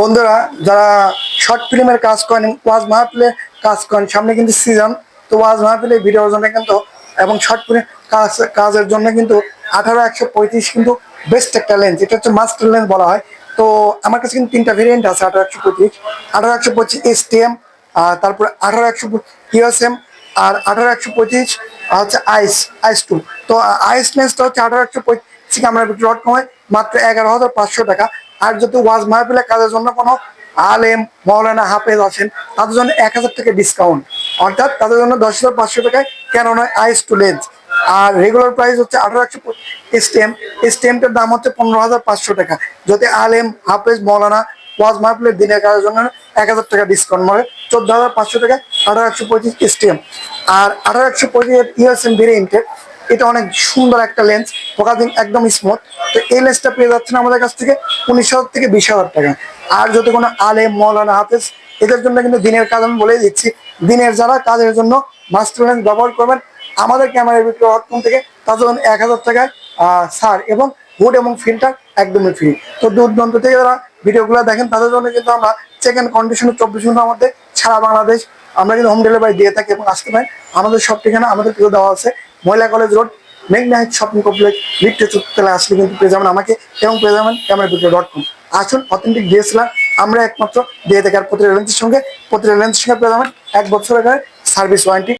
বন্ধুরা, যারা শর্ট ফিল্মের কাজ করেন, ওয়াজ মাহফিলে কাজ করেন, সামনে কিন্তু সিজন তো ওয়াজ মাহফিলে ভিডিওর জন্য কিন্তু এবং শর্ট ফিল্মের কাজ, কাজের জন্য কিন্তু আঠারো, একশো পঁয়ত্রিশ কিন্তু বেস্ট একটা লেন্স এটা হচ্ছে মাস্টার লেন্স বলা হয়। তো আমার কাছে কিন্তু তিনটা ভেরিয়েন্ট আছে, আঠারো, একশো পঁয়ত্রিশ। আঠারো, একশো পঁচিশ এস টি এম আর তারপরে আঠারো, একশো ইউএসএম আর আঠারো, একশো পঁচিশ হচ্ছে আইস আইস টু তো আইস লেন্সটা হচ্ছে আঠারো, একশো পঁচিশ আমরা বিক্রি ডট কমে মাত্র এগারো হাজার পাঁচশো টাকা। আর যদি ওয়াজ মাহফিলের কাজের জন্য কোনো আলেম, মৌলানা, হাফেজ আছেন, তাদের জন্য এক হাজার টাকা ডিসকাউন্ট অর্থাৎ তাদের জন্য দশ হাজার পাঁচশো টাকায় কেন নয় আইস টু লেন্স আর রেগুলার প্রাইস হচ্ছে আঠারো একশো স্টেম স্টেমটার দাম হচ্ছে পনেরো হাজার পাঁচশো টাকা। যদি আলেম, হাফেজ, মৌলানা ওয়াজ মাহফিলের দিনের কাজের জন্য এক হাজার টাকা ডিসকাউন্ট মানে চোদ্দ হাজার পাঁচশো টাকা আঠারো একশো পঁচিশ স্টেম আর আঠারো একশো পঁচিশ ইউএসএম ভেরিয়েন্টের এটা অনেক সুন্দর একটা লেন্স ফোকাসিং একদম স্মুথ তো এই লেন্সটা পেয়ে যাচ্ছেন আমাদের কাছ থেকে উনিশ হাজার থেকে বিশ হাজার টাকা। আর যদি কোনো আলেম মৌলানা হাফেজ, এদের জন্য কিন্তু দিনের কাজ আমি বলেই দিচ্ছি। দিনের যারা কাজের জন্য মাস্টার লেন্স ব্যবহার করবেন, আমাদের ক্যামেরার বিক্রি হটকম থেকে তাদের জন্য এক হাজার টাকায় সার এবং হুড এবং ফিল্টার একদমই ফ্রি তো দূর থেকে যারা ভিডিওগুলো দেখেন, তাদের জন্য কিন্তু আমরা চেক অ্যান্ড কন্ডিশনে চব্বিশ ঘণ্টার মধ্যে সারা বাংলাদেশ আমরা কিন্তু হোম ডেলিভারি দিয়ে থাকি এবং আসতে পারেন আমাদের সব ঠিকানা আমাদের পেয়ে দেওয়া আছে। মহিলা কলেজ রোড মেঘনা হাইট শপিং কমপ্লেক্স লিফটে চুক্তলে আসলে কিন্তু পেয়ে যাবেন আমাকে এবং পেয়ে যাবেন ক্যামেরা ডট কম আসুন অথেন্টিক ডিএসএলআর আমরা একমাত্র দিয়ে দেখার প্রতিটা লেন্সের সঙ্গে, প্রতিটা লেন্সের সঙ্গে পেয়ে যাবেন এক বছরের সার্ভিস ওয়ারেন্টি